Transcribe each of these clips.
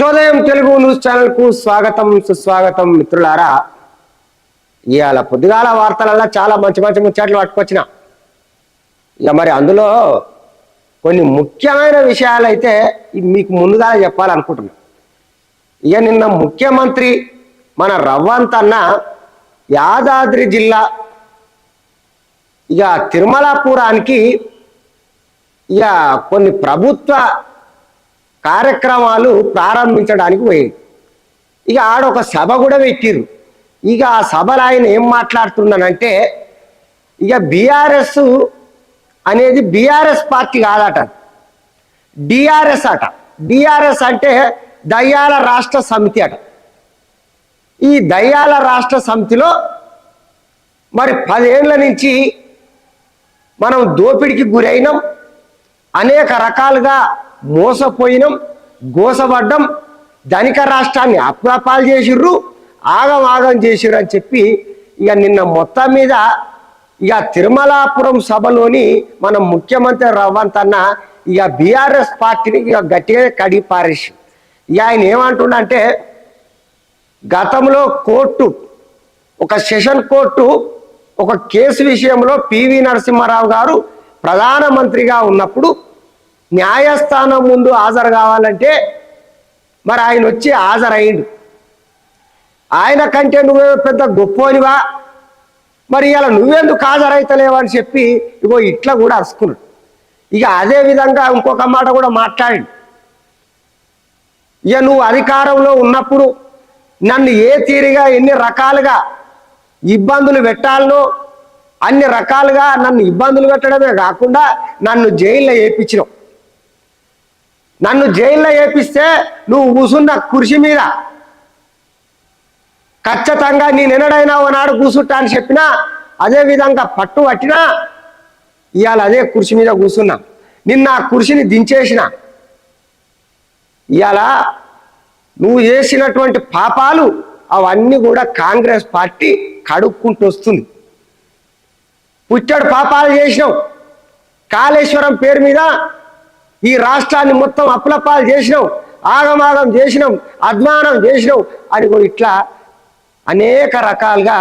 ఉషోదయం Telugu news ఛానల్కు స్వాగతం సుస్వాగతం మిత్రులారా. ఇవాళ పొద్దుగాల వార్తలల్లో చాలా మంచి మంచి ముచ్చట్లు పట్టుకొచ్చిన. ఇక మరి అందులో కొన్ని ముఖ్యమైన విషయాలు అయితే మీకు ముందుగా చెప్పాలనుకుంటున్నా. ఇక నిన్న ముఖ్యమంత్రి మన రవ్వంత్ అన్న యాదాద్రి జిల్లా ఇక తిరుమలాపురానికి ఇక కొన్ని ప్రభుత్వ కార్యక్రమాలు ప్రారంభించడానికి పోయింది. ఇక ఆడ ఒక సభ కూడా పెట్టిర్రు. ఇక ఆ సభలో ఆయన ఏం మాట్లాడుతున్నానంటే ఇక బీఆర్ఎస్ అనేది బీఆర్ఎస్ పార్టీ కాదట. డిఆర్ఎస్ అట. డిఆర్ఎస్ అంటే దయ్యాల రాష్ట్ర సమితి అట. ఈ దయ్యాల రాష్ట్ర సమితిలో మరి పదేళ్ళ నుంచి మనం దోపిడికి గురైనాం. అనేక రకాలుగా మోసపోయినాం గోసపడ్డం ధనిక రాష్ట్రాన్ని అప్రాపాలు చేసిర్రు ఆగం ఆగం చేసిర్రు అని చెప్పి ఇక నిన్న మొత్తం మీద ఇక తిరుమలాపురం సభలోని మన ముఖ్యమంత్రి రవ్వంతన్న ఇక బీఆర్ఎస్ పార్టీని ఇక గట్టిగా కడిగి పారేసి ఇక ఆయన ఏమంటుండంటే గతంలో కోర్టు ఒక సెషన్ కోర్టు ఒక కేసు విషయంలో పివి నరసింహారావు గారు ప్రధానమంత్రిగా ఉన్నప్పుడు న్యాయస్థానం ముందు హాజరు కావాలంటే మరి ఆయన వచ్చి హాజరయ్యిండు. ఆయన కంటే నువ్వే పెద్ద గొప్పోనివా? మరి ఇలా నువ్వెందుకు హాజరైతలేవు అని చెప్పి ఇగో ఇట్లా కూడా అరుచుకున్నాడు ఇక అదే విధంగా ఇంకొక మాట కూడా మాట్లాడి ఇక నువ్వు అధికారంలో ఉన్నప్పుడు నన్ను ఏ తీరిగా ఎన్ని రకాలుగా ఇబ్బందులు పెట్టాలనో అన్ని రకాలుగా నన్ను ఇబ్బందులు పెట్టడమే కాకుండా నన్ను జైల్లో వేయించినావు నన్ను జైల్లో వేపిస్తే నువ్వు కూసున్న కుర్చీ మీద. ఖచ్చితంగా నేను ఎన్నడైనా నాడు కూసుంటా అని చెప్పినా అదే విధంగా పట్టు పట్టినా ఇవాళ అదే కుర్చీ మీద కూర్చున్నా నిన్న ఆ కుర్చీని దించేసిన. ఇవాళ నువ్వు చేసినటువంటి పాపాలు అవన్నీ కూడా కాంగ్రెస్ పార్టీ కడుక్కుంటూ వస్తుంది. పుట్టడు పాపాలు చేసినావు. కాళేశ్వరం పేరు మీద ఈ రాష్ట్రాన్ని మొత్తం అప్పులపాలు చేసినాం ఆగమాగం చేసినాం అధ్మానం చేసినాం అని కూడా ఇట్లా అనేక రకాలుగా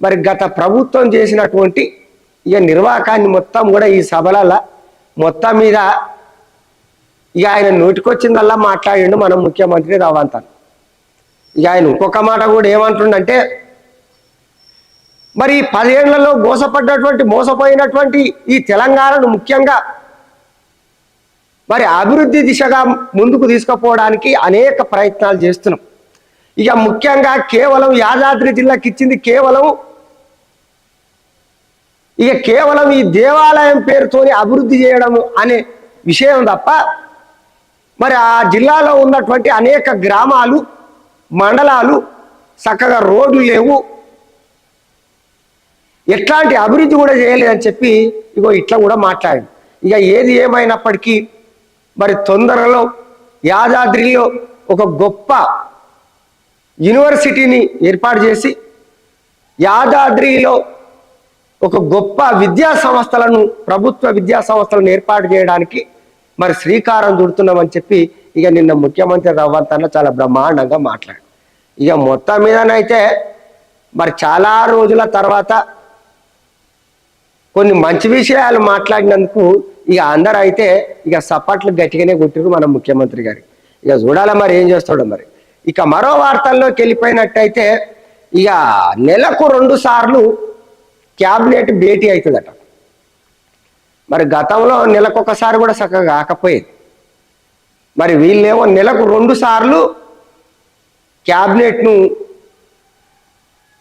మరి గత ప్రభుత్వం చేసినటువంటి ఇక నిర్వాహకాన్ని మొత్తం కూడా ఈ సభల మొత్తం మీద ఇక ఆయన నోటికొచ్చిందల్లా మాట్లాడిండు మనం ముఖ్యమంత్రి రావంతా ఇక ఆయన ఇంకొక మాట కూడా ఏమంటుండంటే మరి ఈ పదేళ్ళలో మోసపడ్డటువంటి మోసపోయినటువంటి ఈ తెలంగాణను ముఖ్యంగా మరి అభివృద్ధి దిశగా ముందుకు తీసుకుపోవడానికి అనేక ప్రయత్నాలు చేస్తున్నాం. ఇక ముఖ్యంగా కేవలం యాదాద్రి జిల్లాకి ఇచ్చింది కేవలం ఇక కేవలం ఈ దేవాలయం పేరుతోని అభివృద్ధి చేయడం అనే విషయం తప్ప మరి ఆ జిల్లాలో ఉన్నటువంటి అనేక గ్రామాలు మండలాలు చక్కగా రోడ్లు లేవు. ఎట్లాంటి అభివృద్ధి కూడా చేయలేదని చెప్పి ఇగో ఇట్లా కూడా మాట్లాడి ఇక ఏది ఏమైనప్పటికీ మరి తొందరలో యాదాద్రిలో ఒక గొప్ప యూనివర్సిటీని ఏర్పాటు చేసి యాదాద్రిలో ఒక గొప్ప విద్యా సంస్థలను ప్రభుత్వ విద్యా సంస్థలను ఏర్పాటు చేయడానికి మరి శ్రీకారం చుడుతున్నామని చెప్పి ఇక నిన్న ముఖ్యమంత్రి రవ్వంతన్న చాలా బ్రహ్మాండంగా మాట్లాడు ఇక మొత్తం మీదనైతే మరి చాలా రోజుల తర్వాత కొన్ని మంచి విషయాలు మాట్లాడినందుకు ఇక అందరూ అయితే ఇక సపాట్లు గట్టిగానే కొట్టిరు మన ముఖ్యమంత్రి గారి. ఇక చూడాలి మరి ఏం చేస్తాడో మరి. ఇక మరో వార్తల్లోకి వెళ్ళిపోయినట్టయితే ఇక నెలకు రెండు సార్లు క్యాబినెట్ భేటీ అవుతుందట. మరి గతంలో నెలకొకసారి కూడా చక్కగా కాకపోయేది. మరి వీళ్ళేమో నెలకు రెండు సార్లు క్యాబినెట్ను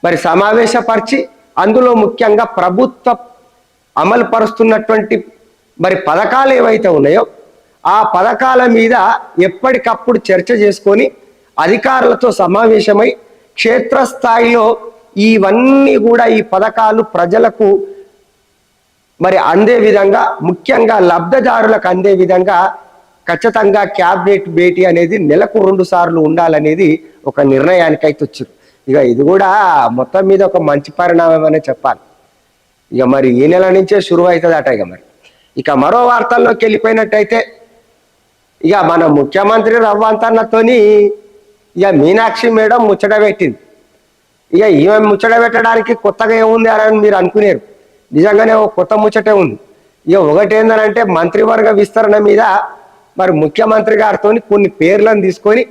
మరి సమావేశపరిచి అందులో ముఖ్యంగా ప్రభుత్వ అమలు పరుస్తున్నటువంటి మరి పథకాలు ఏవైతే ఉన్నాయో ఆ పథకాల మీద ఎప్పటికప్పుడు చర్చ చేసుకొని అధికారులతో సమావేశమై క్షేత్రస్థాయిలో ఇవన్నీ కూడా ఈ పథకాలు ప్రజలకు మరి అందే విధంగా ముఖ్యంగా లబ్ధిదారులకు అందే విధంగా ఖచ్చితంగా క్యాబినెట్ భేటీ అనేది నెలకు రెండు సార్లు ఉండాలనేది ఒక నిర్ణయానికి అయితే వచ్చారు ఇక ఇది కూడా మొత్తం మీద ఒక మంచి పరిణామం అనే చెప్పాలి. ఇక మరి ఈ నెల నుంచే షురువు అవుతుంది అట ఇక మరి. ఇక మరో వార్తల్లోకి వెళ్ళిపోయినట్టయితే ఇక మన ముఖ్యమంత్రి రవ్వంతన్నతోని ఇక మీనాక్షి మేడం ముచ్చట పెట్టింది. ఇక ఈమె ముచ్చట పెట్టడానికి కొత్తగా ఏముంది అని మీరు అనుకునేరు. నిజంగానే ఒక కొత్త ముచ్చటే ఉంది. ఇక ఒకటి ఏంటంటే మంత్రివర్గ విస్తరణ మీద మరి ముఖ్యమంత్రి గారితో కొన్ని పేర్లను తీసుకొని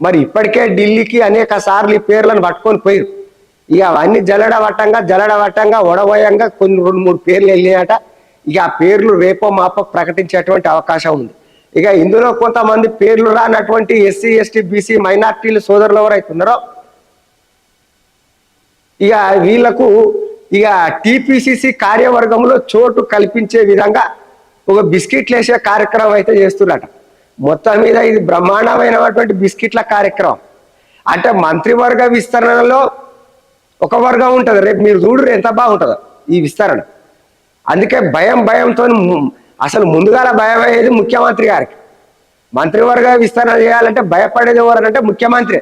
మరి ఇప్పటికే ఢిల్లీకి అనేక సార్లు ఈ పేర్లను పట్టుకొని పోయారు ఇక అవన్నీ జలడ జలడవట్టంగా జలడ ఒడవయంగా కొన్ని రెండు మూడు పేర్లు వెళ్ళినాయట. ఇక ఆ పేర్లు రేపో మాపో ప్రకటించేటువంటి అవకాశం ఉంది. ఇక ఇందులో కొంతమంది పేర్లు రానటువంటి ఎస్సీ ఎస్టీ బీసీ మైనార్టీలు సోదరులు ఎవరైతున్నారో ఇక వీళ్ళకు ఇక టిపిసిసి కార్యవర్గంలో చోటు కల్పించే విధంగా ఒక బిస్కెట్లు వేసే కార్యక్రమం అయితే చేస్తున్నట. మొత్తం మీద ఇది బ్రహ్మాండమైనటువంటి బిస్కెట్ల కార్యక్రమం. అంటే మంత్రివర్గ విస్తరణలో ఒక వర్గం ఉంటుంది. రేపు మీరు చూడరు ఎంత బాగుంటుందో ఈ విస్తరణ. అందుకే భయం భయంతో అసలు ముందుగాల భయం అయ్యేది ముఖ్యమంత్రి గారికి. మంత్రివర్గ విస్తరణ చేయాలంటే భయపడేది ఎవరంటే ముఖ్యమంత్రి.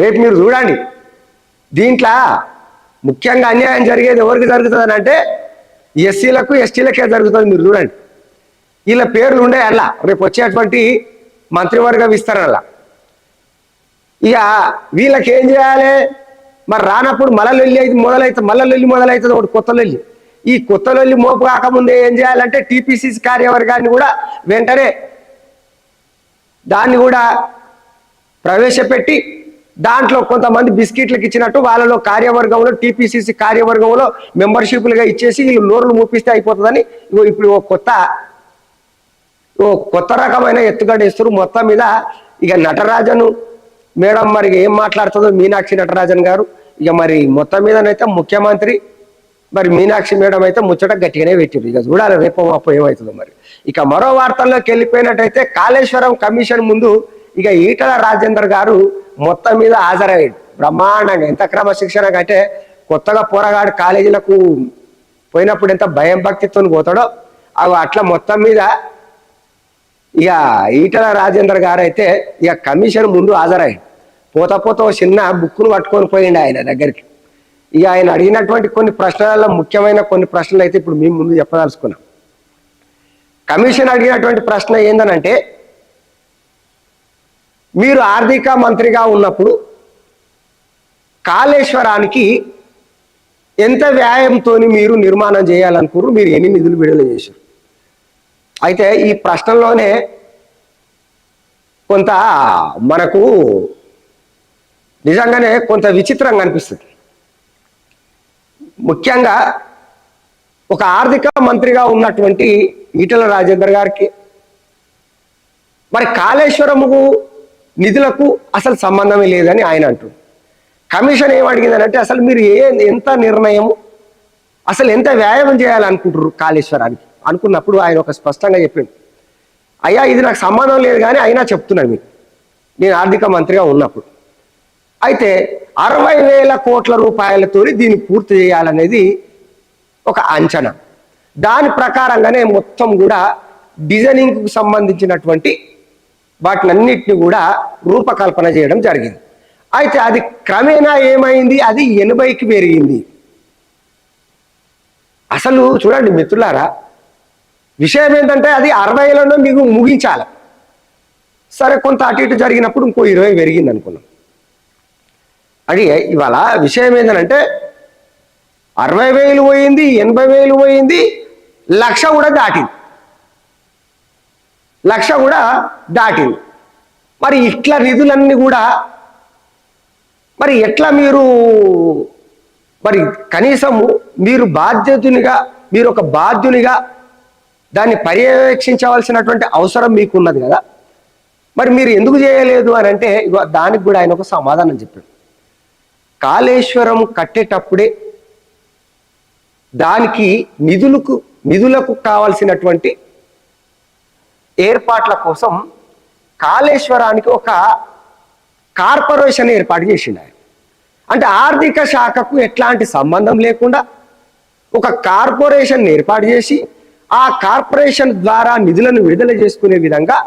రేపు మీరు చూడండి. దీంట్లో ముఖ్యంగా అన్యాయం జరిగేది ఎవరికి జరుగుతుంది అంటే ఎస్సీలకు ఎస్టీలకే జరుగుతుంది మీరు చూడండి. వీళ్ళ పేర్లు ఉండే అలా. రేపు వచ్చేటువంటి మంత్రివర్గ విస్తరణలా. ఇక వీళ్ళకి ఏం చేయాలి? మరి రానప్పుడు మలలొల్లి అయితే మొదలైతే మల్లలొల్లి మొదలవుతుంది ఒకటి కొత్త లొల్లి ఈ కొత్తలొల్లి మోపు కాకముందే ఏం చేయాలంటే టీపీసీసీ కార్యవర్గాన్ని కూడా వెంటనే దాన్ని కూడా ప్రవేశపెట్టి దాంట్లో కొంతమంది బిస్కెట్లకు ఇచ్చినట్టు వాళ్ళలో కార్యవర్గంలో టీపీసీసీ కార్యవర్గంలో మెంబర్షిప్లుగా ఇచ్చేసి వీళ్ళు నోరులు మూపిస్తే అయిపోతుందని ఇప్పుడు ఓ కొత్త ఓ కొత్త రకమైన ఎత్తుగడ ఇస్తారు మొత్తం మీద ఇక నటరాజను మేడం మరి ఏం మాట్లాడుతుందో మీనాక్షి నటరాజన్ గారు ఇక మరి మొత్తం మీదనైతే ముఖ్యమంత్రి మరి మీనాక్షి మేడం అయితే ముచ్చట గట్టిగానే పెట్టిరు ఇక చూడాలి రేపు మాపో ఏమవుతుందో మరి. ఇక మరో వార్తల్లోకి వెళ్ళిపోయినట్టయితే కాళేశ్వరం కమిషన్ ముందు ఇక ఈటల రాజేందర్ గారు మొత్తం మీద హాజరయ్యాడు. బ్రహ్మాండంగా. ఎంత క్రమశిక్షణ అంటే కొత్తగా పోరగాడు కాలేజీలకు పోయినప్పుడు ఎంత భయం భక్తితో పోతాడో అవి అట్లా మొత్తం మీద ఇక ఈటల రాజేందర్ గారు అయితే ఇక కమిషన్ ముందు హాజరయ్యాడు. పోత పోత చిన్న బుక్కును పట్టుకొని పోయిండు ఆయన దగ్గరికి. ఇక ఆయన అడిగినటువంటి కొన్ని ప్రశ్నలలో ముఖ్యమైన కొన్ని ప్రశ్నలు అయితే ఇప్పుడు మేము ముందు చెప్పదలుచుకున్నాం. కమిషన్ అడిగినటువంటి ప్రశ్న ఏందనంటే మీరు ఆర్థిక మంత్రిగా ఉన్నప్పుడు కాళేశ్వరానికి ఎంత వ్యాయంతో మీరు నిర్మాణం చేయాలనుకున్నారు? మీరు ఎన్ని నిధులు విడుదల చేశారు? అయితే ఈ ప్రశ్నలోనే కొంత మనకు నిజంగానే కొంత విచిత్రంగా అనిపిస్తుంది. ముఖ్యంగా ఒక ఆర్థిక మంత్రిగా ఉన్నటువంటి ఈటల రాజేందర్ గారికి మరి కాళేశ్వరముకు నిధులకు అసలు సంబంధమే లేదని ఆయన అంటుంది కమిషన్ ఏం అసలు మీరు ఏ ఎంత నిర్ణయం అసలు ఎంత వ్యాయామం చేయాలనుకుంటారు కాళేశ్వరానికి? అనుకున్నప్పుడు ఆయన ఒక స్పష్టంగా చెప్పిండు. అయ్యా ఇది నాకు సంబంధం లేదు కానీ అయినా చెప్తున్నాను మీకు. నేను ఆర్థిక మంత్రిగా ఉన్నప్పుడు. అయితే అరవై వేల కోట్ల రూపాయలతో దీన్ని పూర్తి చేయాలనేది ఒక అంచనా. దాని ప్రకారంగానే మొత్తం కూడా డిజైనింగ్కు సంబంధించినటువంటి వాటినన్నిటిని కూడా రూపకల్పన చేయడం జరిగింది. అయితే అది క్రమేణా ఏమైంది? అది ఎనభైకి పెరిగింది. అసలు చూడండి మిత్రులారా విషయం ఏంటంటే అది అరవైలలో మీకు ముగించాలి. సరే కొంత అటు ఇటు జరిగినప్పుడు ఇంకో ఇరవై పెరిగింది అనుకున్నాం అది ఇవాళ విషయం ఏంటంటే అరవై వేలు పోయింది ఎనభై వేలు పోయింది లక్ష కూడా దాటింది. లక్ష కూడా దాటింది. మరి ఇట్లా నిధులన్నీ కూడా మరి ఎట్లా మీరు మరి కనీసము మీరు బాధ్యతునిగా మీరు ఒక బాధ్యునిగా దాన్ని పర్యవేక్షించవలసినటువంటి అవసరం మీకు ఉన్నది కదా. మరి మీరు ఎందుకు చేయలేదు అని అంటే దానికి కూడా ఆయన ఒక సమాధానం చెప్పాడు. కాళేశ్వరం కట్టేటప్పుడే దానికి నిధులకు నిధులకు కావలసినటువంటి ఏర్పాట్ల కోసం కాళేశ్వరానికి ఒక కార్పొరేషన్ ఏర్పాటు చేసిండు ఆయన. అంటే ఆర్థిక శాఖకు ఎట్లాంటి సంబంధం లేకుండా ఒక కార్పొరేషన్ ఏర్పాటు చేసి ఆ కార్పొరేషన్ ద్వారా నిధులను విడుదల చేసుకునే విధంగా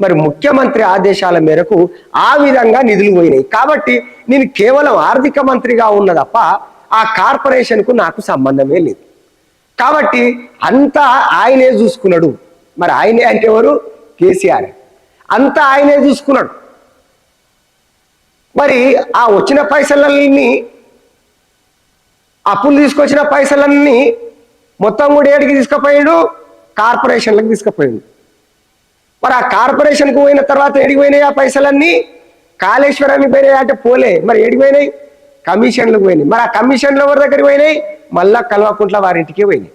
మరి ముఖ్యమంత్రి ఆదేశాల మేరకు ఆ విధంగా నిధులు పోయినాయి. కాబట్టి నేను కేవలం ఆర్థిక మంత్రిగా ఉన్న తప్ప ఆ కార్పొరేషన్కు నాకు సంబంధమే లేదు. కాబట్టి అంతా ఆయనే చూసుకున్నాడు. మరి ఆయనే అంటే ఎవరు? కేసీఆర్. అంతా ఆయనే చూసుకున్నాడు. మరి ఆ వచ్చిన పైసలన్నీ అప్పులు తీసుకొచ్చిన పైసలన్నీ మొత్తం కూడా ఏడికి తీసుకుపోయాడు? కార్పొరేషన్లకు తీసుకుపోయాడు. మరి ఆ కార్పొరేషన్కి పోయిన తర్వాత ఎడిగిపోయినాయి ఆ పైసలన్నీ? కాళేశ్వరానికి పోయినాయి అంటే పోలే. మరి ఎడిగిపోయినాయి కమిషన్లకు పోయినాయి. మరి ఆ కమిషన్లు ఎవరి దగ్గరికి పోయినాయి? మళ్ళా కల్వకుంట్ల వారింటికి పోయినాయి.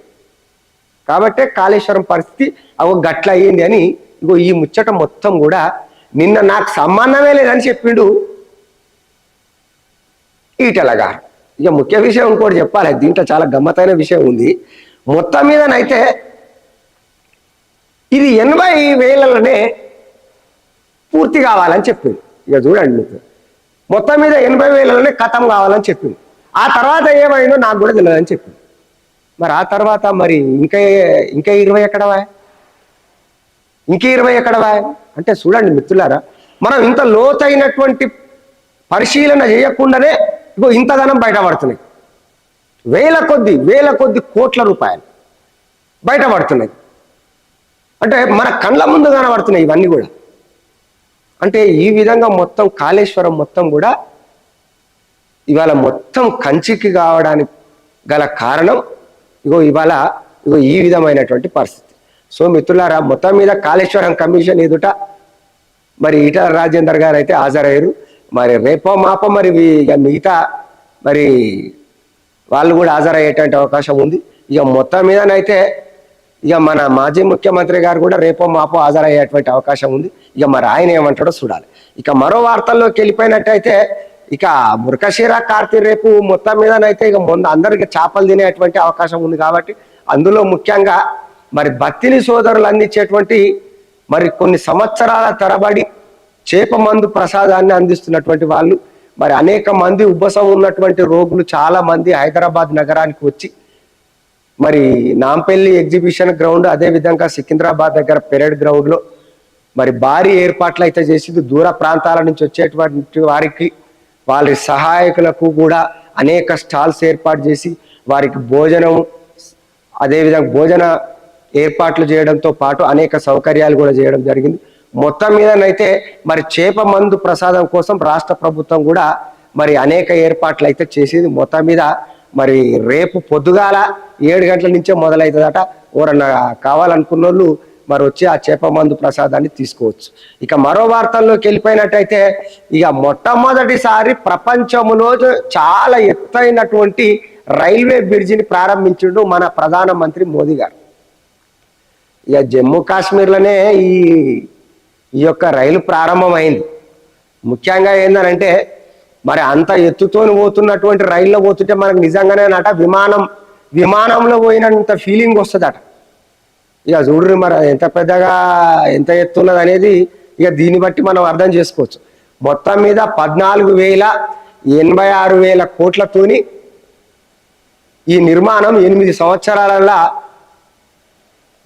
కాబట్టే కాళేశ్వరం పరిస్థితి అవు గట్ల అయ్యింది అని ఇగో ఈ ముచ్చట మొత్తం కూడా నిన్న నాకు సంబంధమే లేదని చెప్పిండు ఈటలగా ఇక ముఖ్య విషయం ఇంకోటి చెప్పాలి. దీంట్లో చాలా గమ్మతైన విషయం ఉంది. మొత్తం మీదనైతే ఇది ఎనభై వేలలోనే పూర్తి కావాలని చెప్పింది. ఇక చూడండి మీకు. మొత్తం మీద ఎనభై వేలలోనే కథం కావాలని చెప్పింది. ఆ తర్వాత ఏమైందో నాకు కూడా తెలియదని చెప్పింది. మరి ఆ తర్వాత మరి ఇంకా ఇంకా ఇరవై ఎక్కడవా? ఇంక ఇరవై ఎక్కడవా? అంటే చూడండి మిత్రులారా మనం ఇంత లోతైనటువంటి పరిశీలన చేయకుండానే ఇగో ఇంతగానం బయటపడుతున్నాయి. వేల కొద్ది వేల కొద్ది కోట్ల రూపాయలు బయటపడుతున్నాయి. అంటే మన కళ్ళ ముందు కనబడుతున్నాయి ఇవన్నీ కూడా. అంటే ఈ విధంగా మొత్తం కాళేశ్వరం మొత్తం కూడా ఇవాళ మొత్తం కంచికి కావడానికి గల కారణం ఇగో ఇవాళ ఇగో ఈ విధమైనటువంటి పరిస్థితి. సో మిత్రులారా మొత్తం మీద కాళేశ్వరం కమిషన్ ఎదుట మరి ఈటల రాజేందర్ గారు అయితే హాజరయ్యారు. మరి రేపో మాపో మరి ఇక మిగతా మరి వాళ్ళు కూడా హాజరయ్యేటువంటి అవకాశం ఉంది. ఇక మొత్తం మీదనైతే ఇక మన మాజీ ముఖ్యమంత్రి గారు కూడా రేపో మాపో హాజరయ్యేటువంటి అవకాశం ఉంది. ఇక మరి ఆయన ఏమంటాడో చూడాలి. ఇక మరో వార్తల్లోకి వెళ్ళిపోయినట్టయితే ఇక మురకశీరా కార్తీ రేపు మొత్తం మీదనైతే ఇక ముందు అందరికి చేపలు తినేటువంటి అవకాశం ఉంది కాబట్టి అందులో ముఖ్యంగా మరి భక్తిని సోదరులు అందించేటువంటి మరి కొన్ని సంవత్సరాల తరబడి చేప మందు ప్రసాదాన్ని అందిస్తున్నటువంటి వాళ్ళు. మరి అనేక మంది ఉబ్బసం ఉన్నటువంటి రోగులు చాలా మంది హైదరాబాద్ నగరానికి వచ్చి మరి నాంపల్లి ఎగ్జిబిషన్ గ్రౌండ్ అదే విధంగా సికింద్రాబాద్ దగ్గర పెరేడ్ గ్రౌండ్లో మరి భారీ ఏర్పాట్లు అయితే చేసింది. దూర ప్రాంతాల నుంచి వచ్చేటువంటి వారికి వారి సహాయకులకు కూడా అనేక స్టాల్స్ ఏర్పాటు చేసి వారికి భోజనం అదేవిధంగా భోజన ఏర్పాట్లు చేయడంతో పాటు అనేక సౌకర్యాలు కూడా చేయడం జరిగింది. మొత్తం మీదనైతే మరి చేప మందు ప్రసాదం కోసం రాష్ట్ర ప్రభుత్వం కూడా మరి అనేక ఏర్పాట్లు అయితే చేసింది. మొత్తం మీద మరి రేపు పొద్దుగాల ఏడు గంటల నుంచే మొదలవుతుందట ఎవరన్నా కావాలనుకున్న వాళ్ళు మరి వచ్చి ఆ చేప మందు ప్రసాదాన్ని తీసుకోవచ్చు. ఇక మరో వార్తల్లోకి వెళ్ళిపోయినట్టయితే ఇక మొట్టమొదటిసారి ప్రపంచంలో చాలా ఎత్తైనటువంటి రైల్వే బ్రిడ్జిని ప్రారంభించిండు మన ప్రధానమంత్రి మోదీ గారు. ఇక జమ్మూ కాశ్మీర్లోనే ఈ ఈ యొక్క రైలు ప్రారంభమైంది. ముఖ్యంగా ఏంటంటే మరి అంత ఎత్తుతోని పోతున్నటువంటి రైల్లో పోతుంటే మనకు నిజంగానే అట విమానం విమానంలో పోయినంత ఫీలింగ్ వస్తుందట. ఇక చూడరు మరి ఎంత పెద్దగా ఎంత ఎత్తున్నది అనేది ఇక దీన్ని బట్టి మనం అర్థం చేసుకోవచ్చు. మొత్తం మీద పద్నాలుగు వేల ఎనభై ఆరు వేల కోట్లతోని ఈ నిర్మాణం ఎనిమిది సంవత్సరాలలో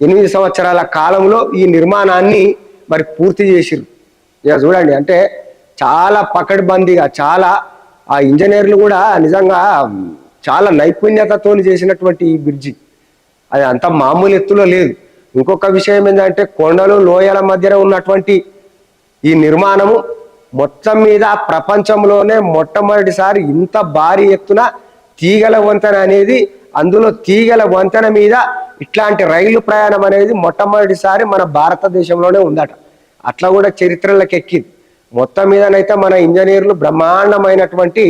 ఎనిమిది సంవత్సరాల కాలంలో ఈ నిర్మాణాన్ని మరి పూర్తి చేసిరు ఇక చూడండి అంటే చాలా పకడ్బందీగా చాలా ఆ ఇంజనీర్లు కూడా నిజంగా చాలా నైపుణ్యతతో చేసినటువంటి ఈ బ్రిడ్జి. అది అంత మామూలు ఎత్తులో లేదు. ఇంకొక విషయం ఏంటంటే కొండలు లోయల మధ్యన ఉన్నటువంటి ఈ నిర్మాణము మొత్తం మీద ప్రపంచంలోనే మొట్టమొదటిసారి ఇంత భారీ ఎత్తున తీగల వంతెన అనేది అందులో తీగల వంతెన మీద ఇట్లాంటి రైలు ప్రయాణం అనేది మొట్టమొదటిసారి మన భారతదేశంలోనే ఉందట. అట్లా కూడా చరిత్రలకు ఎక్కింది మొత్తం మీదనైతే మన ఇంజనీర్లు బ్రహ్మాండమైనటువంటి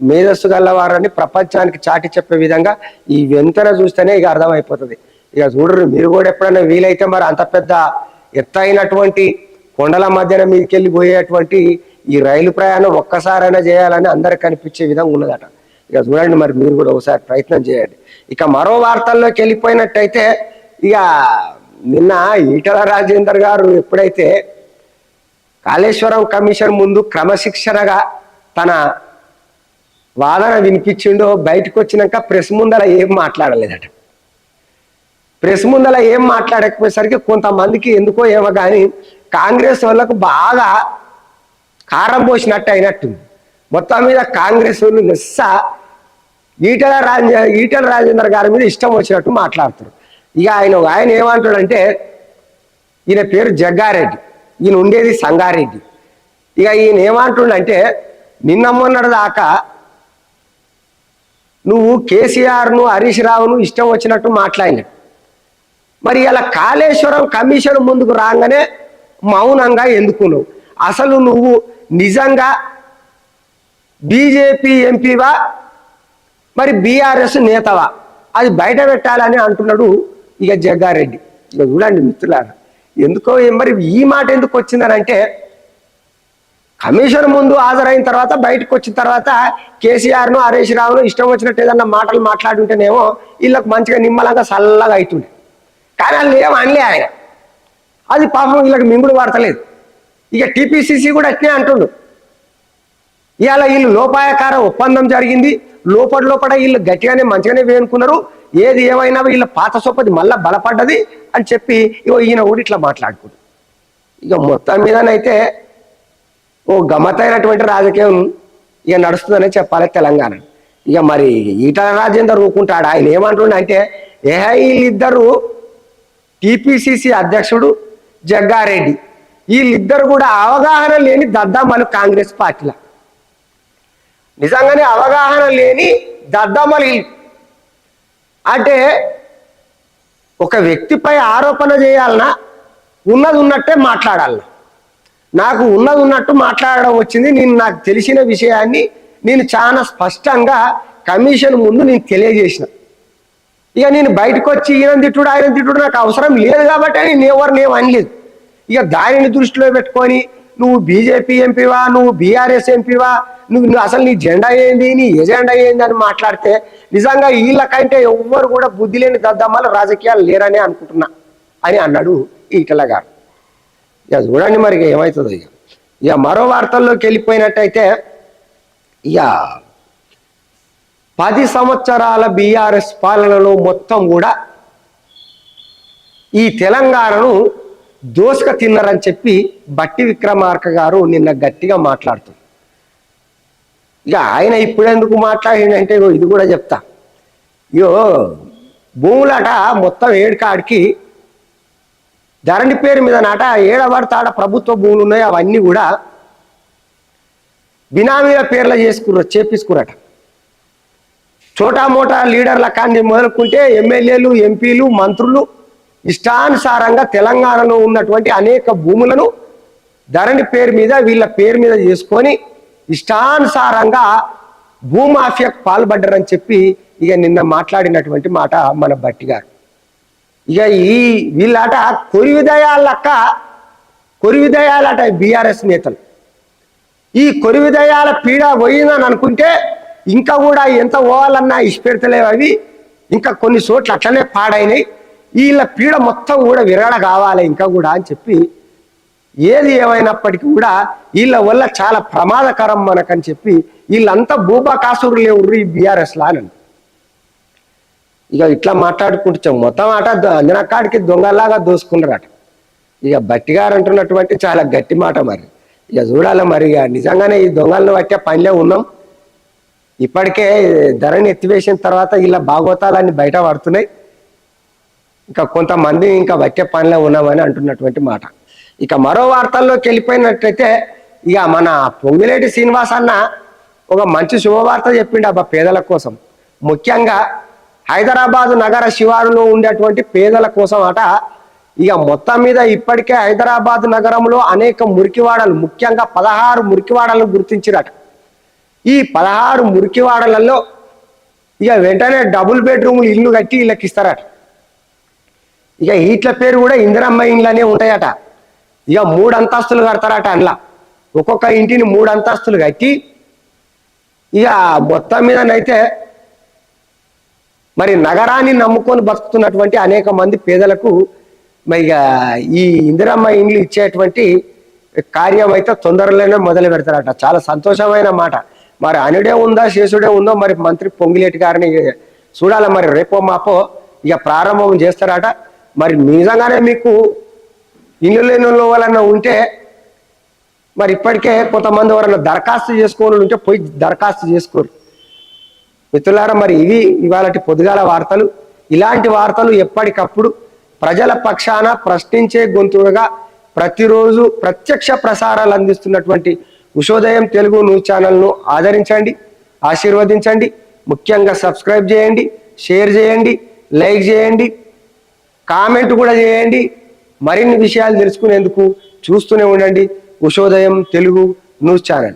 మేధస్సు గల్లవారని ప్రపంచానికి చాటి చెప్పే విధంగా ఈ వెంతన చూస్తేనే ఇక అర్థమైపోతుంది. ఇక చూడరు మీరు కూడా ఎప్పుడైనా వీలైతే మరి అంత పెద్ద ఎత్తైనటువంటి కొండల మధ్యన మీదకెళ్ళి పోయేటువంటి ఈ రైలు ప్రయాణం ఒక్కసారైనా చేయాలని అందరికి కనిపించే విధంగా ఉన్నదట. ఇక చూడండి మరి మీరు కూడా ఒకసారి ప్రయత్నం చేయండి. ఇక మరో వార్తల్లోకి వెళ్ళిపోయినట్టయితే ఇక నిన్న ఈటల రాజేందర్ గారు ఎప్పుడైతే కాళేశ్వరం కమిషన్ ముందు క్రమశిక్షణగా తన వాదన వినిపించిండో బయటకు వచ్చినాక ప్రెస్ ముందర ఏం మాట్లాడలేదట. ప్రెస్ ముందర ఏం మాట్లాడకపోయేసరికి కొంతమందికి ఎందుకో ఏమో కానీ కాంగ్రెస్ వాళ్ళకు బాగా కారం పోసినట్టు అయినట్టుంది మొత్తం మీద కాంగ్రెస్ వాళ్ళు నిస్స ఈటల రాజ ఈటల రాజేందర్ గారి మీద ఇష్టం వచ్చినట్టు మాట్లాడుతారు ఇక ఆయన ఆయన ఏమంటాడంటే ఈయన పేరు జగ్గారెడ్డి. ఈయన ఉండేది సంగారెడ్డి. ఇక ఈయన ఏమంటుండంటే నిన్న మొన్నటి దాకా నువ్వు కేసీఆర్ను హరీష్ రావును ఇష్టం వచ్చినట్టు మాట్లాడినాడు. మరి ఇలా కాళేశ్వరం కమిషన్ ముందుకు రాగానే మౌనంగా ఎందుకున్నావు? అసలు నువ్వు నిజంగా బీజేపీ ఎంపీవా? మరి బీఆర్ఎస్ నేతవా? అది బయట పెట్టాలని అంటున్నాడు ఇక జగ్గారెడ్డి. ఇక చూడండి మిత్రులారా. ఎందుకో మరి ఈ మాట ఎందుకు వచ్చిందనంటే కమిషన్ ముందు హాజరైన తర్వాత బయటకు వచ్చిన తర్వాత కేసీఆర్ను హరీష్ రావును ఇష్టం వచ్చినట్టు ఏదన్నా మాటలు మాట్లాడుంటేనేమో వీళ్ళకి మంచిగా నిమ్మలంగా చల్లగా అవుతుండే కానీ వాళ్ళు ఏం అనలే ఆయన. అది పాపం వీళ్ళకి మింగుడు పడతలేదు ఇక టీపీసీసీ కూడా అట్నే అంటుండు. ఇవాళ వీళ్ళు లోపాయకార ఒప్పందం జరిగింది. లోపల లోపల వీళ్ళు గట్టిగానే మంచిగానే వేనుకున్నారు. ఏది ఏమైనా వీళ్ళ పాత సొప్పది మళ్ళా బలపడ్డది అని చెప్పి ఇగో ఈయన కూడా ఇట్లా మాట్లాడుకుంటు ఇక మొత్తం మీదనైతే ఓ గమ్మత్తైనటువంటి రాజకీయం ఇక నడుస్తుందనే చెప్పాలి తెలంగాణ. ఇక మరి ఈటల రాజేందర్ ఊరుకుంటాడు ఆయన ఏమంటుండే అంటే ఏ వీళ్ళిద్దరు టిపిసిసి అధ్యక్షుడు జగ్గారెడ్డి. వీళ్ళిద్దరు కూడా అవగాహన లేని దద్దామలు కాంగ్రెస్ పార్టీల. నిజంగానే అవగాహన లేని దద్దమ్మలు వీళ్ళు. అంటే ఒక వ్యక్తిపై ఆరోపణ చేయాలన్నా ఉన్నది ఉన్నట్టే మాట్లాడాలన్నా నాకు ఉన్నది ఉన్నట్టు మాట్లాడడం వచ్చింది నేను నాకు తెలిసిన విషయాన్ని నేను చాలా స్పష్టంగా కమిషన్ ముందు నేను తెలియజేసిన. ఇక నేను బయటకు వచ్చి ఈయన తిట్టుడు ఆయన తిట్టుడు నాకు అవసరం లేదు కాబట్టి నేను ఎవరిని నేను అనలేదు. ఇక దానిని దృష్టిలో పెట్టుకొని నువ్వు బీజేపీ ఎంపీవా నువ్వు బీఆర్ఎస్ ఎంపీవా నువ్వు నువ్వు అసలు నీ జెండా ఏంది? నీ ఎజెండా ఏంది అని మాట్లాడితే నిజంగా వీళ్ళకంటే ఎవ్వరు కూడా బుద్ధి లేని దద్దమ్మలు రాజకీయాలు లేరని అనుకుంటున్నా అని అన్నాడు ఈటల గారు. ఇక చూడండి మరి ఇక ఏమవుతుందో ఇక. ఇక మరో వార్తల్లోకి వెళ్ళిపోయినట్టయితే ఇక పది సంవత్సరాల బీఆర్ఎస్ పాలనలో మొత్తం కూడా ఈ తెలంగాణను దోసుక తిన్నారని చెప్పి బట్టి విక్రమార్క గారు నిన్న గట్టిగా మాట్లాడుతుంది ఇక ఆయన ఇప్పుడెందుకు మాట్లాడిందంటే ఇది కూడా చెప్తా. ఇయో భూములట మొత్తం ఏడుకాడికి ధరణి పేరు మీద నాట ఏడబడతాడ ప్రభుత్వ భూములు ఉన్నాయి అవన్నీ కూడా బినామీల పేర్ల చేసుకున్నారు చేపించుకురట చోటా మోటా లీడర్ల కానీ మొదలుకుంటే ఎమ్మెల్యేలు ఎంపీలు మంత్రులు ఇష్టానుసారంగా తెలంగాణలో ఉన్నటువంటి అనేక భూములను ధరణి పేరు మీద వీళ్ళ పేరు మీద చేసుకొని ఇష్టానుసారంగా భూమాఫియాకు పాల్పడ్డారని చెప్పి ఇక నిన్న మాట్లాడినటువంటి మాట మన బట్టి గారు. ఇక ఈ వీళ్ళట కొరివిదయాలక్క కొరివిదయాలట బీఆర్ఎస్ నేతలు. ఈ కొరివిదయాల పీడ పోయిందని అనుకుంటే ఇంకా కూడా ఎంత పోవాలన్నా ఇష్టపెడతలేవు అవి. ఇంకా కొన్ని చోట్ల అట్లనే పాడైనాయి. వీళ్ళ పీడ మొత్తం కూడా విరగడ కావాలి ఇంకా కూడా అని చెప్పి ఏది ఏమైనప్పటికీ కూడా వీళ్ళ వల్ల చాలా ప్రమాదకరం మనకని చెప్పి వీళ్ళంతా భూబాకాసురులే ఉర్రు ఈ బీఆర్ఎస్ అని ఇక ఇట్లా మాట్లాడుకుంటాం మొత్తం ఆట ద- అంజనక్కాడికి దొంగలాగా దోసుకున్నారట. ఇక బట్టి గారు అంటున్నటువంటి చాలా గట్టి మాట మరి. ఇక చూడాలి మరి ఇక నిజంగానే ఈ దొంగలను పట్టే పనిలో ఉన్నాం. ఇప్పటికే ధరని ఎత్తివేసిన తర్వాత ఇలా భాగవతాలన్నీ బయట పడుతున్నాయి. ఇంకా కొంతమంది ఇంకా వచ్చే పనిలో ఉన్నామని అంటున్నటువంటి మాట. ఇక మరో వార్తల్లోకి వెళ్ళిపోయినట్టయితే ఇక మన పొంగిలేటి శ్రీనివాస్ అన్న ఒక మంచి శుభవార్త చెప్పిండు అబ్బా పేదల కోసం. ముఖ్యంగా హైదరాబాద్ నగర శివారులో ఉండేటువంటి పేదల కోసం అట. ఇక మొత్తం మీద ఇప్పటికే హైదరాబాద్ నగరంలో అనేక మురికివాడలు ముఖ్యంగా పదహారు మురికివాడలను గుర్తించిరట. ఈ పదహారు మురికివాడలలో ఇక వెంటనే డబుల్ బెడ్రూమ్లు ఇల్లు కట్టి వీళ్ళకి ఇస్తారట ఇక ఈట్ల పేరు కూడా ఇందిరమ్మ ఇండ్లనే ఉంటాయట. ఇక మూడు అంతస్తులు కడతారట అందులో. ఒక్కొక్క ఇంటిని మూడు అంతస్తులు కట్టి ఇక మొత్తం మీదనైతే మరి నగరాన్ని నమ్ముకొని బతుకుతున్నటువంటి అనేక మంది పేదలకు మరి ఇక ఈ ఇందిరమ్మ ఇండ్లు ఇచ్చేటువంటి కార్యం అయితే తొందరలోనే మొదలు పెడతారట. చాలా సంతోషమైన మాట. మరి అనుడే ఉందా శేషుడే ఉందో మరి మంత్రి పొంగిలేటి గారిని చూడాలి. మరి రేపో మాపో ఇక ప్రారంభం చేస్తారట. మరి నిజంగానే మీకు ఇల్లు లేని వాళ్ళన్నా ఉంటే మరి ఇప్పటికే కొంతమంది ఎవరైనా దరఖాస్తు చేసుకోని ఉంటే పోయి దరఖాస్తు చేసుకోరు. మిత్రులారా మరి ఇవి ఇవాళ పొద్దుగాల వార్తలు. ఇలాంటి వార్తలు ఎప్పటికప్పుడు ప్రజల పక్షాన ప్రశ్నించే గొంతుగా ప్రతిరోజు ప్రత్యక్ష ప్రసారాలు అందిస్తున్నటువంటి ఉషోదయం తెలుగు న్యూస్ ఛానల్ను ఆదరించండి ఆశీర్వదించండి ముఖ్యంగా సబ్స్క్రైబ్ చేయండి షేర్ చేయండి లైక్ చేయండి. కామెంట్ కూడా చేయండి. మరిన్ని విషయాలు తెలుసుకునేందుకు చూస్తూనే ఉండండి. Ushodayam Telugu news channel.